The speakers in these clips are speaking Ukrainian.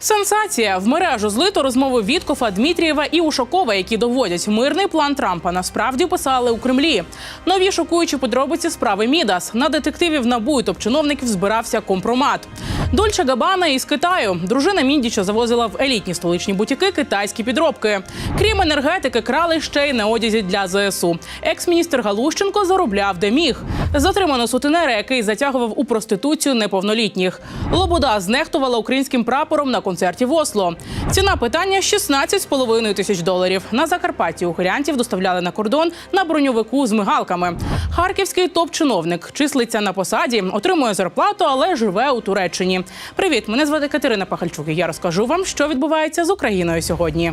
Сенсація в мережу злито розмови Віткофа, Дмитрієва і Ушакова, які доводять мирний план Трампа. Насправді писали у Кремлі. Нові шокуючі подробиці справи Мідас. На детективів НАБУ і топ-чиновників збирався компромат. Дольче Габана із Китаю. Дружина Міндіча завозила в елітні столичні бутіки китайські підробки. Крім енергетики, крали ще й на одязі для ЗСУ. Екс-міністр Галущенко заробляв де міг. Затримано сутенера, який затягував у проституцію неповнолітніх. Лобода знехтувала українським прапором на концерті в Осло. Ціна питання 16,5 тисяч доларів. На Закарпатті ухилянтів доставляли на кордон на броньовику з мигалками. Харківський топ-чиновник числиться на посаді, отримує зарплату, але живе у Туреччині. Привіт, мене звати Катерина Пахальчук. і Я розкажу вам, що відбувається з Україною сьогодні.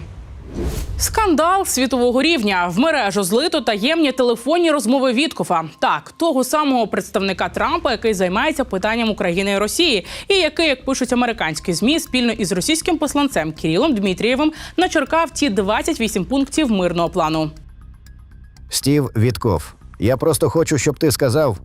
Скандал світового рівня в мережу злито таємні телефонні розмови Віткофа. Так, того самого представника Трампа, який займається питанням України і Росії, і який, як пишуть американські змі, спільно із російським посланцем Кирилом Дмитрієвим начеркав ті 28 пунктів мирного плану. Стів Вітков. Я просто хочу, щоб ти сказав.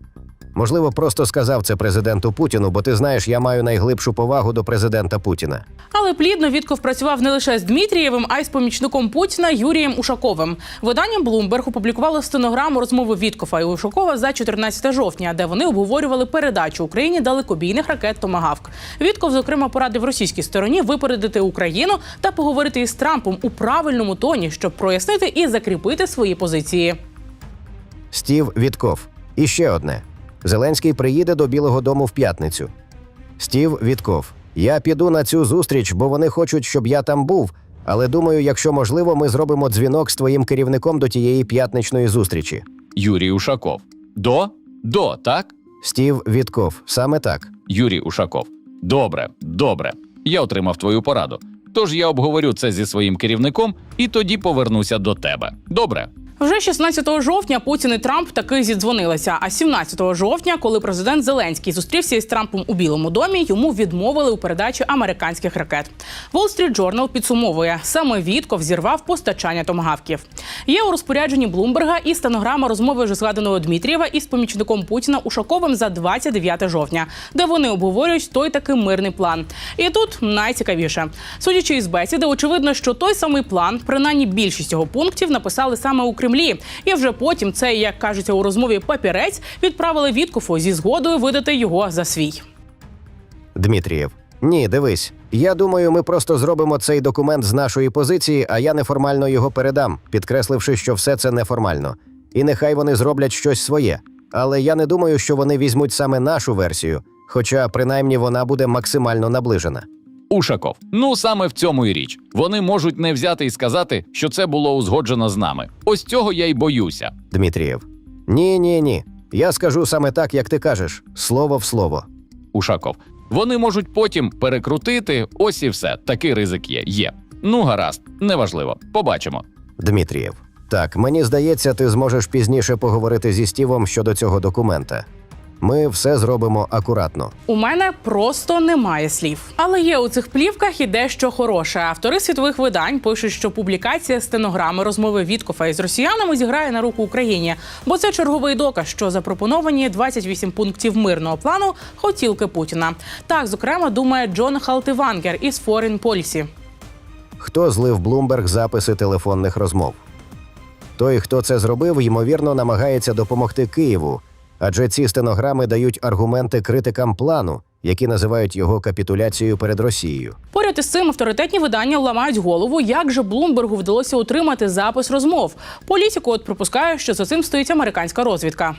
Можливо, просто сказав це президенту Путіну, бо ти знаєш, я маю найглибшу повагу до президента Путіна. Але плідно Вітков працював не лише з Дмитрієвим, а й з помічником Путіна Юрієм Ушаковим. Видання Bloomberg опублікувало стенограму розмови Віткофа і Ушакова за 14 жовтня, де вони обговорювали передачу Україні далекобійних ракет Томагавк. Вітков, зокрема, порадив російській стороні випередити Україну та поговорити із Трампом у правильному тоні, щоб прояснити і закріпити свої позиції. Стів Вітков. І ще одне: Зеленський приїде до Білого Дому в п'ятницю. Стів Вітков. Я піду на цю зустріч, бо вони хочуть, щоб я там був. Але думаю, якщо можливо, ми зробимо дзвінок з твоїм керівником до тієї п'ятничної зустрічі. Юрій Ушаков. До? До, так? Стів Вітков. Саме так. Юрій Ушаков. Добре, добре. Я отримав твою пораду. Тож я обговорю це зі своїм керівником і тоді повернуся до тебе. Добре. Вже 16 жовтня Путін і Трамп таки зідзвонилися. А 17 жовтня, коли президент Зеленський зустрівся із Трампом у Білому домі, йому відмовили у передачі американських ракет. Wall Street Journal підсумовує, саме Вітков зірвав постачання томагавків. Є у розпорядженні Блумберга і стенограма розмови вже згаданого Дмитрієва із помічником Путіна Ушаковим за 29 жовтня, де вони обговорюють той таки мирний план. І тут найцікавіше, судячи із бесіди, очевидно, що той самий план, принаймні більшість його пунктів, написали саме у Кремлі. І вже потім цей, як кажеться у розмові, папірець відправили Віткофу зі згодою видати його за свій. Дмитрієв. Ні, дивись. Я думаю, ми просто зробимо цей документ з нашої позиції, а я неформально його передам, підкресливши, що все це неформально. І нехай вони зроблять щось своє. Але я не думаю, що вони візьмуть саме нашу версію, хоча принаймні вона буде максимально наближена. Ушаков. Ну саме в цьому і річ. Вони можуть не взяти і сказати, що це було узгоджено з нами. Ось цього я й боюся. Дмитрієв. Ні, ні, ні. Я скажу саме так, як ти кажеш, слово в слово. Ушаков. Вони можуть потім перекрутити. Ось і все. Такий ризик є. Є. Ну гаразд, неважливо. Побачимо. Дмитрієв. Так, мені здається, ти зможеш пізніше поговорити зі Стівом щодо цього документа. Ми все зробимо акуратно. У мене просто немає слів. Але є у цих плівках і дещо хороше. Автори світових видань пишуть, що публікація стенограми розмови Віткофа із росіянами зіграє на руку Україні, бо це черговий доказ, що запропоновані 28 пунктів мирного плану хотілки Путіна. Так, зокрема, думає Джон Халтивангер із Foreign Policy. Хто злив Блумберг записи телефонних розмов? Той, хто це зробив, ймовірно, намагається допомогти Києву, адже ці стенограми дають аргументи критикам плану, які називають його капітуляцією перед Росією. Поряд із цим авторитетні видання ламають голову, як же Блумбергу вдалося отримати запис розмов. Політику от припускає, що за цим стоїть американська розвідка.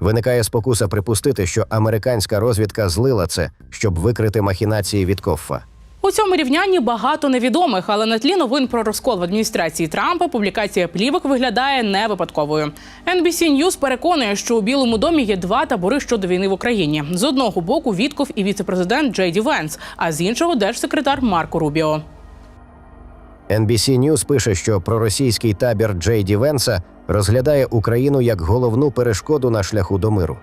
Виникає спокуса припустити, що американська розвідка злила це, щоб викрити махінації від Коффа. У цьому рівнянні багато невідомих, але на тлі новин про розкол в адміністрації Трампа публікація плівок виглядає не випадковою. NBC News переконує, що у Білому домі є два табори щодо війни в Україні. З одного боку Вітков і віцепрезидент Джей Ді Венс, а з іншого держсекретар Марко Рубіо. NBC News пише, що проросійський табір Джей Ді Венса розглядає Україну як головну перешкоду на шляху до миру.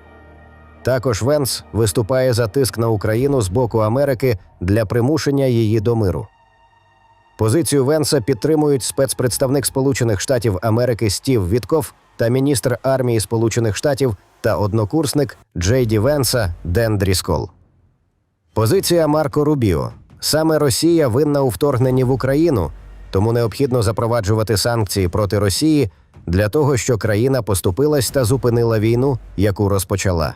Також Венс виступає за тиск на Україну з боку Америки для примушення її до миру. Позицію Венса підтримують спецпредставник Сполучених Штатів Америки Стів Вітков та міністр армії Сполучених Штатів та однокурсник Джей Ді Венса Ден Дріскол. Позиція Марко Рубіо. Саме Росія винна у вторгненні в Україну, тому необхідно запроваджувати санкції проти Росії для того, що країна поступилась та зупинила війну, яку розпочала.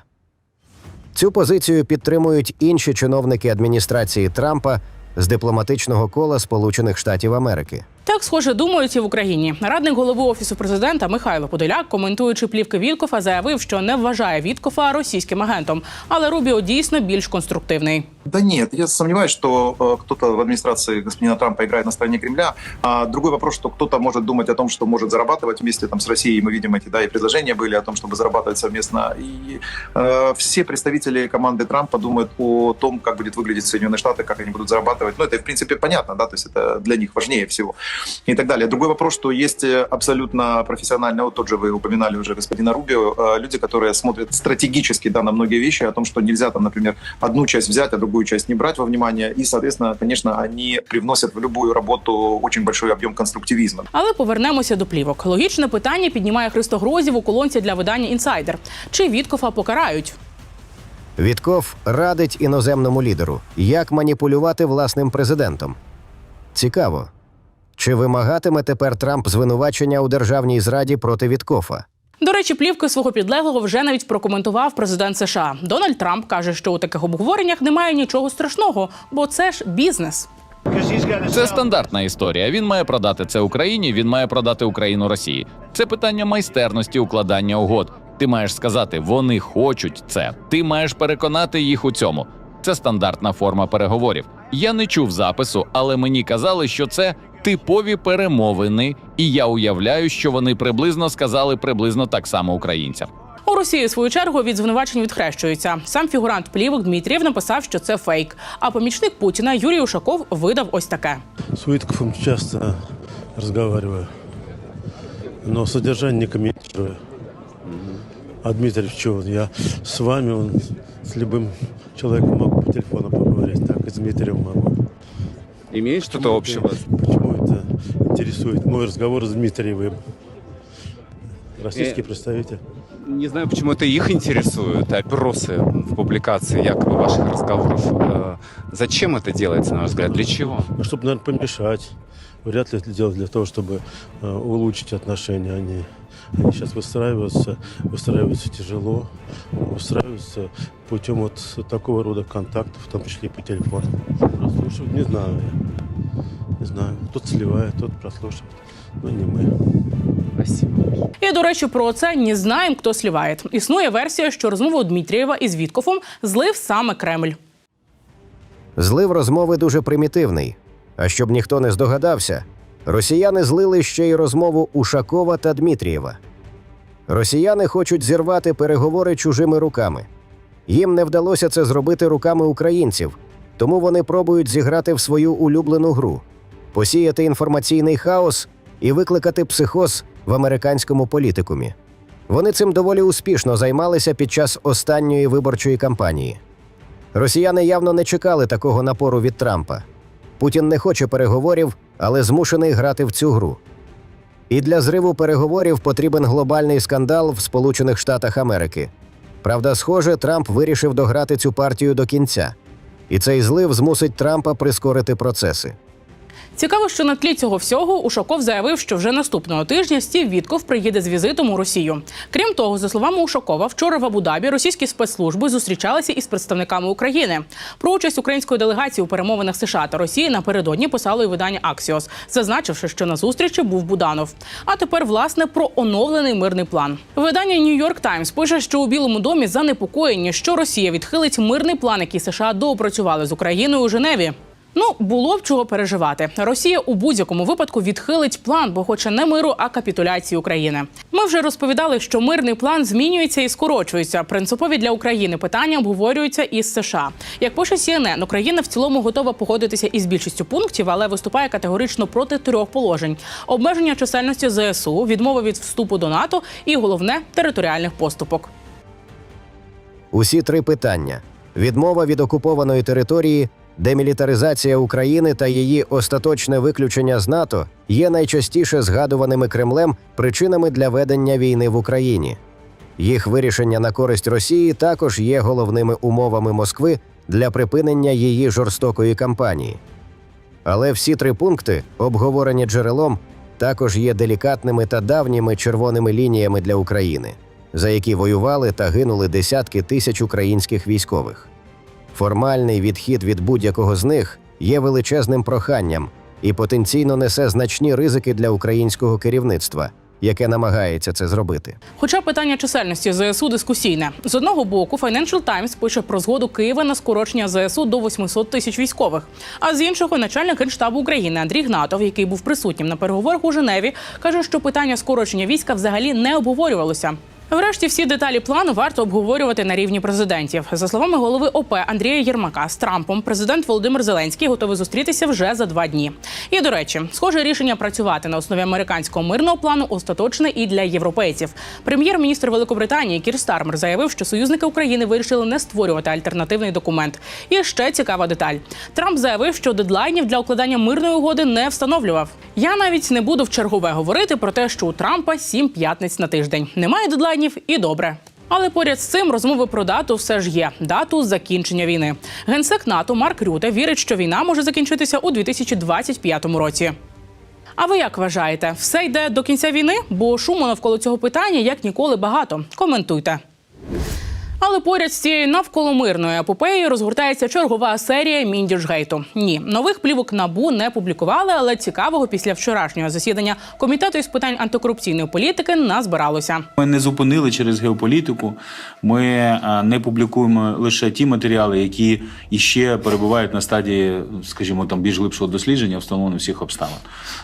Цю позицію підтримують інші чиновники адміністрації Трампа з дипломатичного кола Сполучених Штатів Америки. Так, схоже, думають і в Україні. Радник голови офісу президента Михайло Подоляк, коментуючи плівки Віткофа, заявив, що не вважає Віткофа російським агентом, але Рубіо дійсно більш конструктивний. Да нет, я сомневаюсь, что э, кто-то в администрации господина Трампа играет на стороне Кремля. А другой вопрос, что кто-то может думать о том, что может зарабатывать вместе там, с Россией. Мы видим эти да, и предложения были о том, чтобы зарабатывать совместно. И э, все представители команды Трампа думают о том, как будет выглядеть Соединенные Штаты, как они будут зарабатывать. Ну, это, в принципе, понятно, да, то есть это для них важнее всего и так далее. Другой вопрос, что есть э, абсолютно профессионально, вот тот же вы упоминали уже господина Рубио, э, люди, которые смотрят стратегически да, на многие вещи, о том, что нельзя там, например, одну часть взять, а другую часть не брать во внимание. И, соответственно, конечно, они привносят в любую работу очень большой объем конструктивизма. Але повернемося до плівок. Логічне питання піднімає Христо Грозів у колонці для видання інсайдер. Чи Віткофа покарають? Вітков радить іноземному лідеру, як маніпулювати власним президентом. Цікаво, чи вимагатиме тепер Трамп звинувачення у державній зраді проти Віткофа? До речі, плівки свого підлеглого вже навіть прокоментував президент США. Дональд Трамп каже, що у таких обговореннях немає нічого страшного, бо це ж бізнес. Це стандартна історія. Він має продати це Україні, він має продати Україну Росії. Це питання майстерності укладання угод. Ти маєш сказати, вони хочуть це. Ти маєш переконати їх у цьому. Це стандартна форма переговорів. Я не чув запису, але мені казали, що це типові перемовини, і я уявляю, що вони приблизно сказали приблизно так само українцям. У Росії в свою чергу від звинувачень відхрещуються. Сам фігурант плівок Дмитрієв написав, що це фейк. А помічник Путіна Юрій Ушаков видав ось таке. С Уитковым часто разговариваю, но содержание не комментирую. А Дмитрий, что я с вами, он, с любым человеком могу по телефону поговорить, так и с Дмитрием могу. Имеет что-то общего? Почему это интересует мой разговор с Дмитриевым? Российский Э, представитель. Не знаю, почему это их интересует, опросы в публикации якобы ваших разговоров. Э, Зачем это делается, на ваш взгляд? Для чего? Ну, чтобы, наверное, помешать. Вряд ли это делать для того, чтобы э, улучшить отношения. Они, они сейчас выстраиваются, выстраиваются тяжело, выстраиваются путем вот такого рода контактов, в том числе и по телефону. Прослушивать не знаю я. Не знаю. Тот сливает, тот прослушивает. Но не мы. Спасибо. І до речі, про це не знаємо, хто сліває. Існує версія, що розмову Дмитрієва із Віткофом злив саме Кремль. Злив розмови дуже примітивний. А щоб ніхто не здогадався, росіяни злили ще й розмову Ушакова та Дмитрієва. Росіяни хочуть зірвати переговори чужими руками. Їм не вдалося це зробити руками українців, тому вони пробують зіграти в свою улюблену гру, посіяти інформаційний хаос і викликати психоз в американському політикумі. Вони цим доволі успішно займалися під час останньої виборчої кампанії. Росіяни явно не чекали такого напору від Трампа. Путін не хоче переговорів, але змушений грати в цю гру. І для зриву переговорів потрібен глобальний скандал в Сполучених Штатах Америки. Правда, схоже, Трамп вирішив дограти цю партію до кінця. І цей злив змусить Трампа прискорити процеси. Цікаво, що на тлі цього всього Ушаков заявив, що вже наступного тижня Стів Вітков приїде з візитом у Росію. Крім того, за словами Ушакова, вчора в Абу-Дабі російські спецслужби зустрічалися із представниками України. Про участь української делегації у перемовинах США та Росії напередодні писало і видання Аксіос, зазначивши, що на зустрічі був Буданов. А тепер власне про оновлений мирний план. Видання Нью-Йорк Таймс пише, що у Білому домі занепокоєні, що Росія відхилить мирний план, який США доопрацювали з Україною у Женеві. Ну, було б чого переживати. Росія у будь-якому випадку відхилить план, бо хоче не миру, а капітуляції України. Ми вже розповідали, що мирний план змінюється і скорочується. Принципові для України питання обговорюються із США. Як пише CNN, Україна в цілому готова погодитися із більшістю пунктів, але виступає категорично проти трьох положень: обмеження чисельності ЗСУ, відмова від вступу до НАТО і головне територіальних поступок. Усі три питання: відмова від окупованої території, демілітаризація України та її остаточне виключення з НАТО є найчастіше згадуваними Кремлем причинами для ведення війни в Україні. Їх вирішення на користь Росії також є головними умовами Москви для припинення її жорстокої кампанії. Але всі три пункти, обговорені джерелом, також є делікатними та давніми червоними лініями для України, за які воювали та гинули десятки тисяч українських військових. Формальний відхід від будь-якого з них є величезним проханням і потенційно несе значні ризики для українського керівництва, яке намагається це зробити. Хоча питання чисельності ЗСУ дискусійне. З одного боку, Financial Times пише про згоду Києва на скорочення ЗСУ до 800 тисяч військових. А з іншого, начальник генштабу України Андрій Гнатов, який був присутнім на переговорах у Женеві, каже, що питання скорочення війська взагалі не обговорювалося. Врешті всі деталі плану варто обговорювати на рівні президентів. За словами голови ОП Андрія Єрмака з Трампом, президент Володимир Зеленський готовий зустрітися вже за два дні. І до речі, схоже рішення працювати на основі американського мирного плану остаточне і для європейців. Прем'єр-міністр Великобританії Кір Стармер заявив, що союзники України вирішили не створювати альтернативний документ. І ще цікава деталь: Трамп заявив, що дедлайнів для укладання мирної угоди не встановлював. Я навіть не буду в чергове говорити про те, що у Трампа сім п'ятниць на тиждень. Немає дедлайнів і добре. Але поряд з цим розмови про дату все ж є дату закінчення війни. Генсек НАТО Марк Рюте вірить, що війна може закінчитися у 2025 році. А ви як вважаєте, все йде до кінця війни? Бо шуму навколо цього питання як ніколи багато. Коментуйте. Але поряд з цією навколомирною епопеєю розгортається чергова серія Міндіжгейту. Ні, нових плівок набу не публікували, але цікавого після вчорашнього засідання комітету із питань антикорупційної політики назбиралося. Ми не зупинили через геополітику. Ми не публікуємо лише ті матеріали, які іще перебувають на стадії, скажімо, там більш глибшого дослідження, встановлення всіх обставин.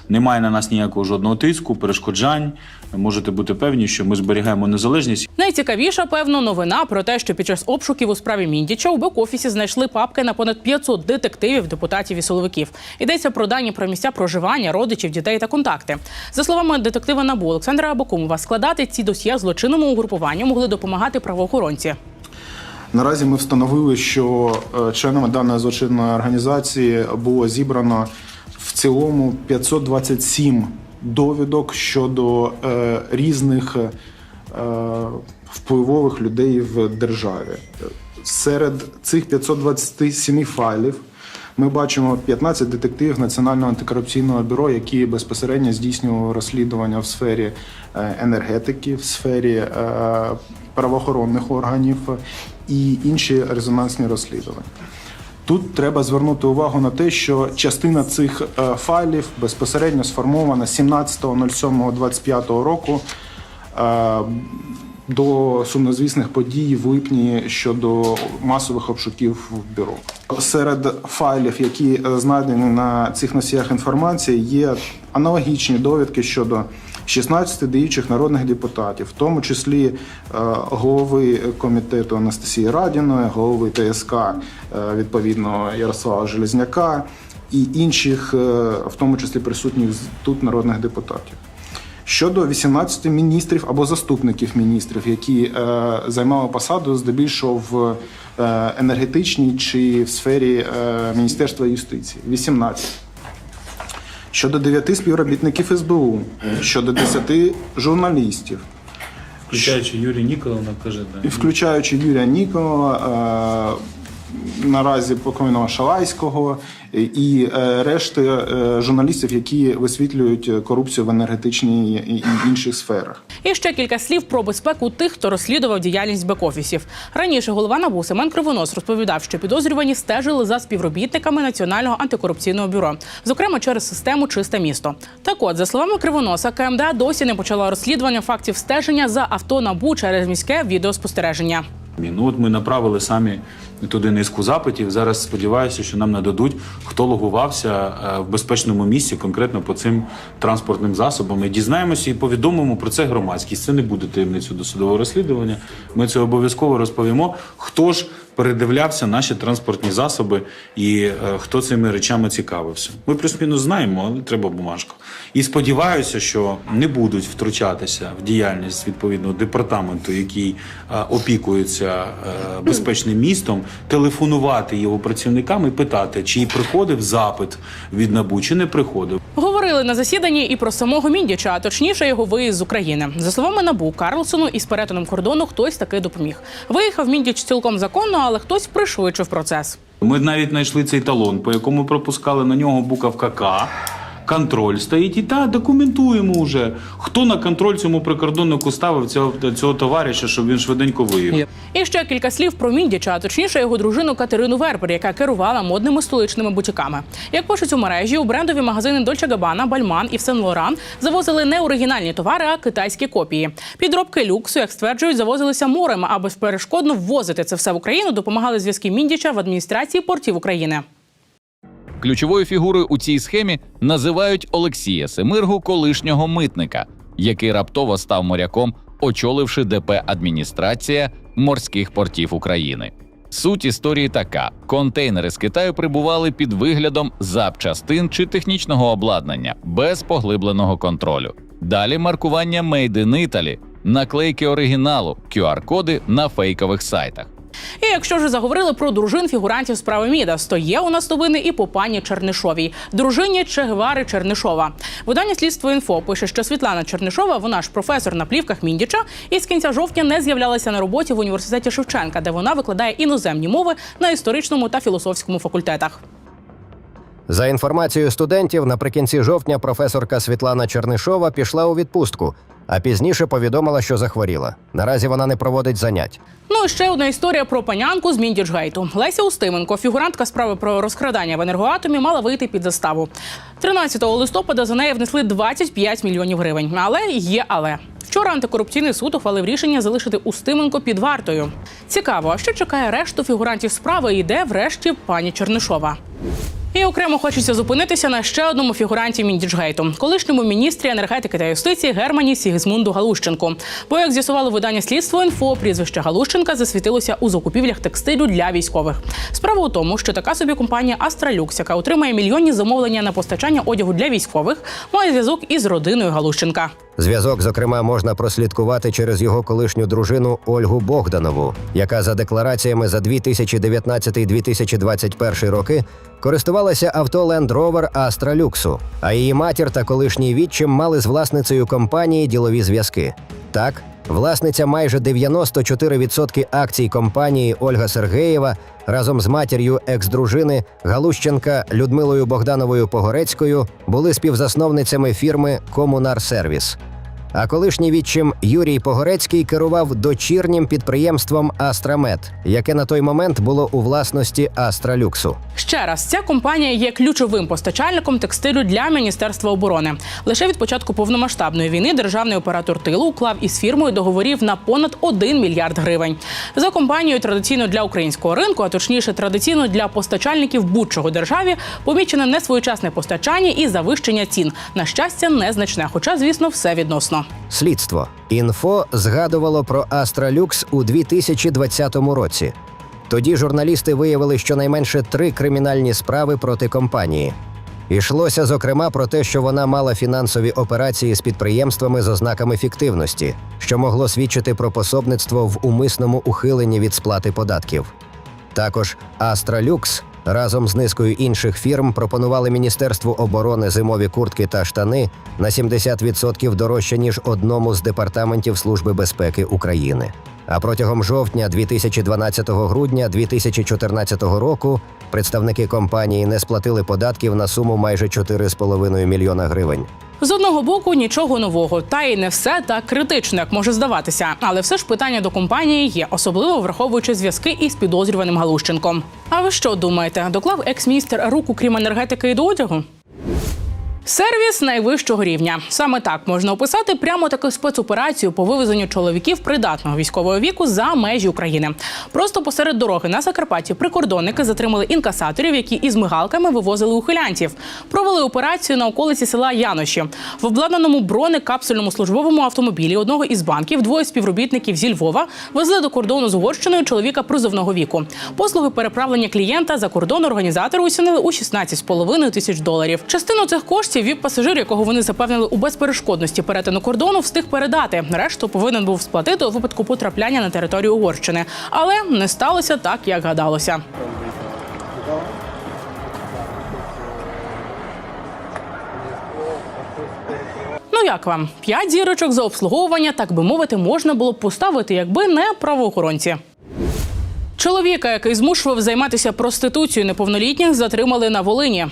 Немає на нас ніякого жодного тиску, перешкоджань. Можете бути певні, що ми зберігаємо незалежність. Найцікавіша, певно, новина про те, що під час обшуків у справі Міндіча у бек-офісі знайшли папки на понад 500 детективів, депутатів і силовиків. Йдеться про дані про місця проживання, родичів, дітей та контакти. За словами детектива НАБУ Олександра Абакумова, складати ці досьє злочинному угрупуванню могли допомагати правоохоронці. Наразі ми встановили, що е, членами даної злочинної організації було зібрано в цілому 527 довідок щодо е, різних е, впливових людей в державі. Серед цих 527 файлів ми бачимо 15 детективів Національного антикорупційного бюро, які безпосередньо здійснювали розслідування в сфері е, енергетики, в сфері е, правоохоронних органів і інші резонансні розслідування. Тут треба звернути увагу на те, що частина цих е, файлів безпосередньо сформована 17.07.25 року е, до сумнозвісних подій в липні щодо масових обшуків в бюро. Серед файлів, які е, знайдені на цих носіях інформації, є аналогічні довідки щодо 16 діючих народних депутатів, в тому числі е, голови комітету Анастасії Радіної, голови ТСК е, відповідно Ярослава Железняка і інших, е, в тому числі присутніх тут народних депутатів. Щодо 18 міністрів або заступників міністрів, які е, займали посаду здебільшого в е, енергетичній чи в сфері е, Міністерства юстиції. 18. Щодо 9 співробітників СБУ, щодо 10 журналістів, Включаючи Юрій Ніколова, каже, і включаючи Юрія Ніколова, е, наразі покойного Шалайського і е, решти е, журналістів, які висвітлюють корупцію в енергетичній і інших сферах. І ще кілька слів про безпеку тих, хто розслідував діяльність бек-офісів. Раніше голова НАБУ Семен Кривонос розповідав, що підозрювані стежили за співробітниками Національного антикорупційного бюро, зокрема через систему Чисте місто. Так от, за словами Кривоноса, КМДА досі не почала розслідування фактів стеження за авто НАБУ через міське відеоспостереження. Ну от ми направили самі туди низку запитів. Зараз сподіваюся, що нам нададуть, хто логувався е, в безпечному місці, конкретно по цим транспортним засобам. І дізнаємося і повідомимо про це громадськість. Це не буде таємницю досудового розслідування. Ми це обов'язково розповімо. Хто ж передивлявся наші транспортні засоби і е, хто цими речами цікавився. Ми плюс-мінус знаємо, але треба бумажку. І сподіваюся, що не будуть втручатися в діяльність відповідного департаменту, який е, опікується е, безпечним містом, телефонувати його працівникам і питати, чи приходив запит від НАБУ, чи не приходив. Говорили на засіданні і про самого Міндіча, а точніше його виїзд з України. За словами Набу Карлсону, із перетином кордону хтось таки допоміг. Виїхав Міндіч цілком законно, але хтось пришвидшив процес. Ми навіть знайшли цей талон, по якому пропускали на нього буковка К. Контроль стоїть і та документуємо вже. Хто на контроль цьому прикордоннику ставив цього, цього товариша, щоб він швиденько виїхав. І ще кілька слів про Міндіча, а точніше його дружину Катерину Вербер, яка керувала модними столичними бутіками. Як пишуть у мережі, у брендові магазини Dolce Gabbana, Бальман і Сен Лоран завозили не оригінальні товари, а китайські копії. Підробки люксу, як стверджують, завозилися морем, аби безперешкодно ввозити це все в Україну. Допомагали зв'язки Міндіча в адміністрації портів України. Ключовою фігурою у цій схемі називають Олексія Семиргу, колишнього митника, який раптово став моряком, очоливши ДП адміністрація морських портів України. Суть історії така: контейнери з Китаю прибували під виглядом запчастин чи технічного обладнання без поглибленого контролю. Далі маркування Made in Italy, наклейки оригіналу, QR-коди на фейкових сайтах. І якщо ж заговорили про дружин фігурантів справи Мідас, то є у нас новини і по пані Чернишовій, дружині Чегвари Чернишова. Видання слідство інфо пише, що Світлана Чернишова, вона ж професор на плівках Міндіча, і з кінця жовтня не з'являлася на роботі в університеті Шевченка, де вона викладає іноземні мови на історичному та філософському факультетах. За інформацією студентів, наприкінці жовтня професорка Світлана Чернишова пішла у відпустку, а пізніше повідомила, що захворіла. Наразі вона не проводить занять. Ну і ще одна історія про панянку з Міндічгейту. Леся Устименко, фігурантка справи про розкрадання в енергоатомі, мала вийти під заставу. 13 листопада за неї внесли 25 мільйонів гривень. Але є але. Вчора антикорупційний суд ухвалив рішення залишити Устименко під вартою. Цікаво, що чекає решту фігурантів справи і де врешті пані Чернишова? І окремо хочеться зупинитися на ще одному фігуранті Міндічгейту, колишньому міністрі енергетики та юстиції Германі Сігізмунду Галущенку. Бо як з'ясувало видання слідство інфо, прізвище Галущенка засвітилося у закупівлях текстилю для військових. Справа у тому, що така собі компанія Астралюкс, яка отримає мільйонні замовлення на постачання одягу для військових, має зв'язок із родиною Галущенка. Зв'язок, зокрема, можна прослідкувати через його колишню дружину Ольгу Богданову, яка за деклараціями за 2019-2021 роки користувалася авто Land Rover Astra Люксу, а її матір та колишній відчим мали з власницею компанії ділові зв'язки. Так, власниця майже 94% акцій компанії Ольга Сергеєва разом з матір'ю екс-дружини Галущенка Людмилою Богдановою Погорецькою були співзасновницями фірми Комунар Сервіс. А колишній відчим Юрій Погорецький керував дочірнім підприємством Астрамет, яке на той момент було у власності Астралюксу. Ще раз, ця компанія є ключовим постачальником текстилю для Міністерства оборони. Лише від початку повномасштабної війни державний оператор тилу уклав із фірмою договорів на понад 1 мільярд гривень. За компанією традиційно для українського ринку, а точніше традиційно для постачальників будь-чого державі, помічене несвоєчасне постачання і завищення цін. На щастя, незначне, хоча, звісно, все відносно. Слідство інфо згадувало про Астралюкс у 2020 році. Тоді журналісти виявили щонайменше три кримінальні справи проти компанії. Ішлося зокрема про те, що вона мала фінансові операції з підприємствами з ознаками фіктивності, що могло свідчити про пособництво в умисному ухиленні від сплати податків. Також Астралюкс разом з низкою інших фірм пропонували Міністерству оборони зимові куртки та штани на 70% дорожче ніж одному з департаментів Служби безпеки України. А протягом жовтня 2012 грудня 2014 року представники компанії не сплатили податків на суму майже 4,5 мільйона гривень. З одного боку нічого нового, та й не все так критично, як може здаватися. Але все ж питання до компанії є, особливо враховуючи зв'язки із підозрюваним Галущенком. А ви що думаєте? Доклав екс-міністр руку крім енергетики і до одягу? Сервіс найвищого рівня. Саме так можна описати прямо таку спецоперацію по вивезенню чоловіків придатного військового віку за межі України. Просто посеред дороги на Закарпатті прикордонники затримали інкасаторів, які із мигалками вивозили ухилянтів. Провели операцію на околиці села Яноші. В обладнаному бронекапсульному службовому автомобілі одного із банків двоє співробітників зі Львова везли до кордону з Угорщиною чоловіка призовного віку. Послуги переправлення клієнта за кордон організатори оцінили у 16,5 тисяч доларів. Частину цих коштів віп пасажир, якого вони запевнили у безперешкодності перетину кордону, встиг передати. Решту повинен був сплатити у випадку потрапляння на територію Угорщини. Але не сталося так, як гадалося. Ну, як вам? П'ять зірочок за обслуговування, так би мовити, можна було б поставити, якби не правоохоронці. Чоловіка, який змушував займатися проституцією неповнолітніх, затримали на Волині.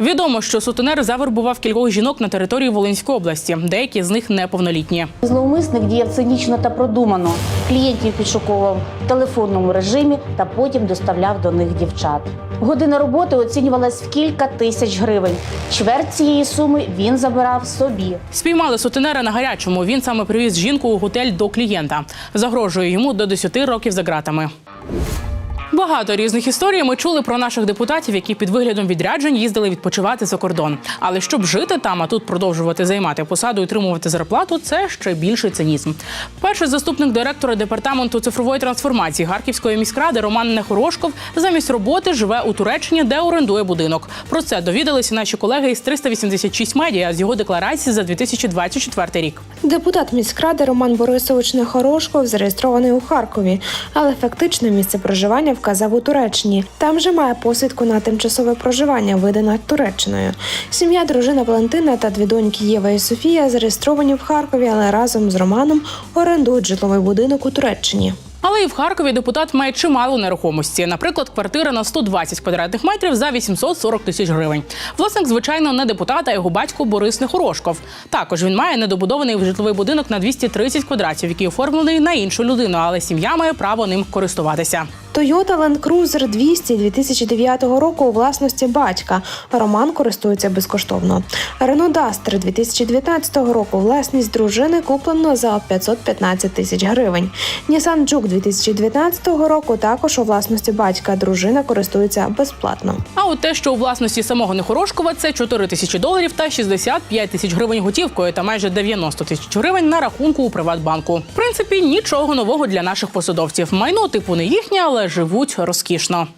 Відомо, що сутенер завербував кількох жінок на території Волинської області. Деякі з них неповнолітні. Зловмисник діяв цинічно та продумано. Клієнтів підшуковував в телефонному режимі та потім доставляв до них дівчат. Година роботи оцінювалась в кілька тисяч гривень. Чверть цієї суми він забирав собі. Спіймали сутенера на гарячому. Він саме привіз жінку у готель до клієнта. Загрожує йому до 10 років за ґратами. Багато різних історій ми чули про наших депутатів, які під виглядом відряджень їздили відпочивати за кордон. Але щоб жити там, а тут продовжувати займати посаду і отримувати зарплату, це ще більший цинізм. Перший заступник директора департаменту цифрової трансформації Харківської міськради Роман Нехорошков замість роботи живе у Туреччині, де орендує будинок. Про це довідалися наші колеги із 386 медіа з його декларації за 2024 рік. Депутат міськради Роман Борисович Нехорошков зареєстрований у Харкові, але фактичне місце проживання вказав у Туреччині. Там же має посвідку на тимчасове проживання, видана Туреччиною. Сім'я, дружина Валентина та дві доньки Єва і Софія зареєстровані в Харкові, але разом з Романом орендують житловий будинок у Туреччині. Але і в Харкові депутат має чимало нерухомості. Наприклад, квартира на 120 квадратних метрів за 840 тисяч гривень. Власник, звичайно, не депутат, а його батько Борис Нехорошков. Також він має недобудований житловий будинок на 230 квадратів, який оформлений на іншу людину, але сім'я має право ним користуватися. Toyota Land Cruiser 200 2009 року у власності батька. Роман користується безкоштовно. Renault Duster 2019 року власність дружини куплено за 515 тисяч гривень. Nissan Juke 2019 року також у власності батька. Дружина користується безплатно. А от те, що у власності самого Нехорошкова, це 4 тисячі доларів та 65 тисяч гривень готівкою та майже 90 тисяч гривень на рахунку у Приватбанку. В принципі, нічого нового для наших посадовців. Майно типу не їхнє, але живуть розкішно.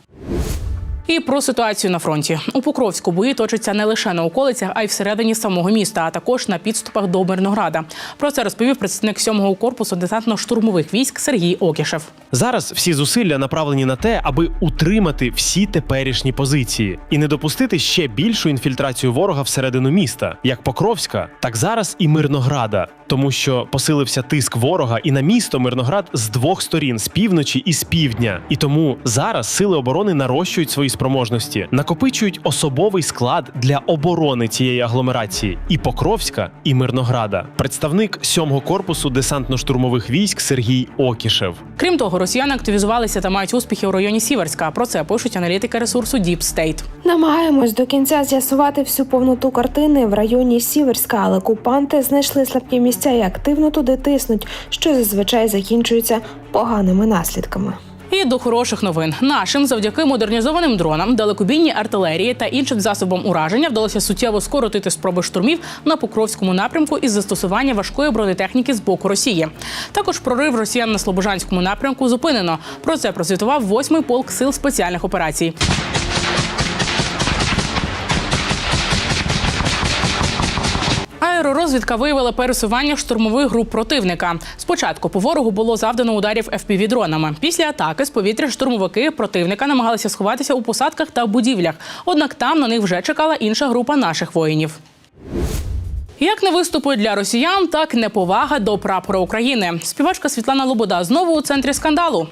І про ситуацію на фронті у Покровську бої точаться не лише на околицях, а й всередині самого міста, а також на підступах до Мирнограда. Про це розповів представник 7-го корпусу десантно-штурмових військ Сергій Окішев. Зараз всі зусилля направлені на те, аби утримати всі теперішні позиції і не допустити ще більшу інфільтрацію ворога всередину міста, як Покровська, так зараз і Мирнограда, тому що посилився тиск ворога і на місто Мирноград з двох сторін з півночі і з півдня. І тому зараз сили оборони нарощують свої спроможності, накопичують особовий склад для оборони цієї агломерації і Покровська, і Мирнограда. Представник 7-го корпусу десантно-штурмових військ Сергій Окішев. Крім того, росіяни активізувалися та мають успіхи у районі Сіверська. Про це пишуть аналітики ресурсу Deep State. Намагаємось до кінця з'ясувати всю повноту картини в районі Сіверська, але окупанти знайшли слабкі місця і активно туди тиснуть, що зазвичай закінчується поганими наслідками. І до хороших новин нашим завдяки модернізованим дронам, далекобійній артилерії та іншим засобам ураження вдалося суттєво скоротити спроби штурмів на Покровському напрямку із застосування важкої бронетехніки з боку Росії. Також прорив росіян на Слобожанському напрямку зупинено. Про це прозвітував восьмий полк сил спеціальних операцій. Аеророзвідка виявила пересування штурмових груп противника. Спочатку по ворогу було завдано ударів fpv дронами. Після атаки з повітря штурмовики противника намагалися сховатися у посадках та будівлях. Однак там на них вже чекала інша група наших воїнів. Як не виступи для росіян, так неповага до прапора України. Співачка Світлана Лобода знову у центрі скандалу.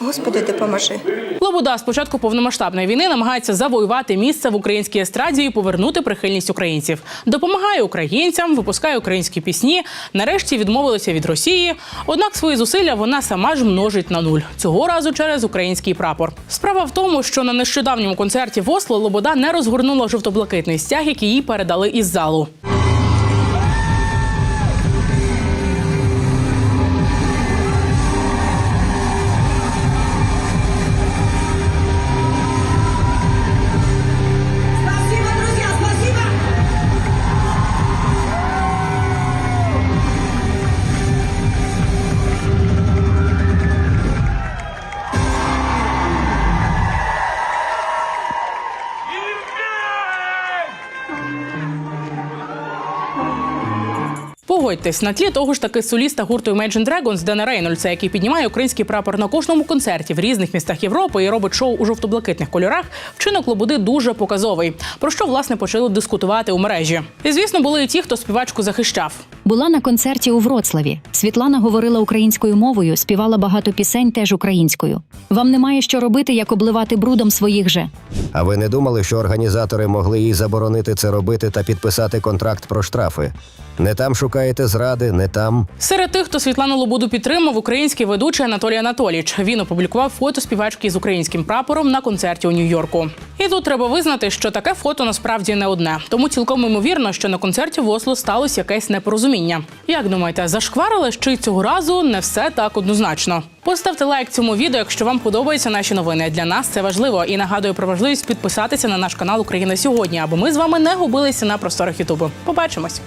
Господи, допоможи. Лобода з початку повномасштабної війни намагається завоювати місце в українській естраді і повернути прихильність українців. Допомагає українцям, випускає українські пісні. Нарешті відмовилася від Росії. Однак свої зусилля вона сама ж множить на нуль. Цього разу через український прапор. Справа в тому, що на нещодавньому концерті в Осло Лобода не розгорнула жовто-блакитний стяг, який їй передали із залу. Погодьтесь, на тлі того ж таки соліста гурту Imagine Dragons Дена Рейнольдса, який піднімає український прапор на кожному концерті в різних містах Європи і робить шоу у жовто-блакитних кольорах. Вчинок Лободи дуже показовий. Про що власне почали дискутувати у мережі. І звісно, були і ті, хто співачку захищав. Була на концерті у Вроцлаві. Світлана говорила українською мовою, співала багато пісень теж українською. Вам немає що робити, як обливати брудом своїх же. А ви не думали, що організатори могли їй заборонити це робити та підписати контракт про штрафи? Не там шукаєте зради, не там. Серед тих, хто Світлану Лободу підтримав, український ведучий Анатолій Анатоліч. Він опублікував фото співачки з українським прапором на концерті у Нью-Йорку. І тут треба визнати, що таке фото насправді не одне. Тому цілком ймовірно, що на концерті в Осло сталося якесь непорозуміння. Як думаєте, зашкварили чи цього разу не все так однозначно? Поставте лайк цьому відео, якщо вам подобаються наші новини. Для нас це важливо. І нагадую про важливість підписатися на наш канал Україна сьогодні, аби ми з вами не губилися на просторах Ютубу. Побачимось.